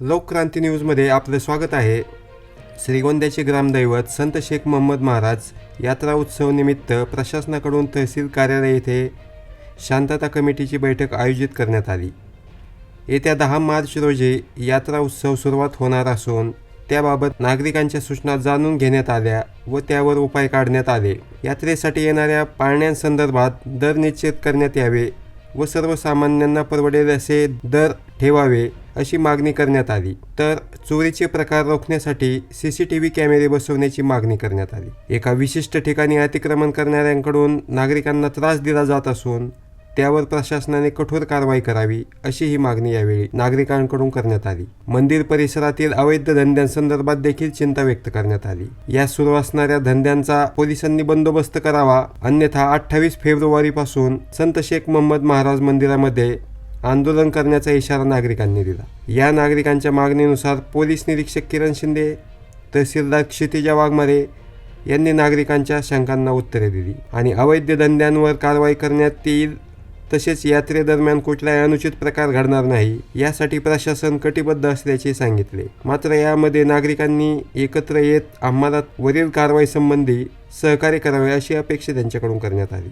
लोकक्रांती न्यूजमध्ये आपलं स्वागत आहे. श्रीगोंद्याचे ग्रामदैवत संत शेख मोहम्मद महाराज यात्रा उत्सव निमित्त प्रशासनाकडून तहसील कार्यालय येथे शांतता कमिटीची बैठक आयोजित करण्यात आली. येत्या दहा मार्च रोजी यात्रा उत्सव सुरुवात होणार असून त्याबाबत नागरिकांच्या सूचना जाणून घेण्यात आल्या व त्यावर उपाय काढण्यात आले. यात्रेसाठी येणाऱ्या पाळण्यांसंदर्भात दर निश्चित करण्यात यावे व सर्वसामान्यांना परवडेल असे दर ठेवावे अशी मागणी करण्यात आली. तर चोरीचे प्रकार रोखण्यासाठी सी सी टी व्ही कॅमेरे बसवण्याची मागणी करण्यात आली. एका विशिष्ट ठिकाणी अतिक्रमण करणाऱ्यांकडून नागरिकांना त्रास दिला जात असून त्यावर प्रशासनाने कठोर कारवाई करावी अशी ही मागणी यावेळी नागरिकांकडून करण्यात आली. मंदिर परिसरातील अवैध धंद्यांसंदर्भात देखील चिंता व्यक्त करण्यात आली. या सुरू असणाऱ्या धंद्यांचा पोलिसांनी बंदोबस्त करावा अन्यथा अठ्ठावीस फेब्रुवारीपासून संत शेख मोहम्मद महाराज मंदिरामध्ये आंदोलन करण्याचा इशारा नागरिकांनी दिला. या नागरिकांच्या मागणीनुसार पोलीस निरीक्षक किरण शिंदे तहसीलदार क्षितिजा वाघमारे यांनी नागरिकांच्या शंकांना उत्तरे दिली आणि अवैध धंद्यांवर कारवाई करण्यात येईल तसेच यात्रेदरम्यान कुठलाही अनुचित प्रकार घडणार नाही यासाठी प्रशासन कटिबद्ध असल्याचे सांगितले. मात्र यामध्ये नागरिकांनी एकत्र येत आम्हाला वरील कारवाईसंबंधी सहकार्य करावे अशी अपेक्षा त्यांच्याकडून करण्यात आली.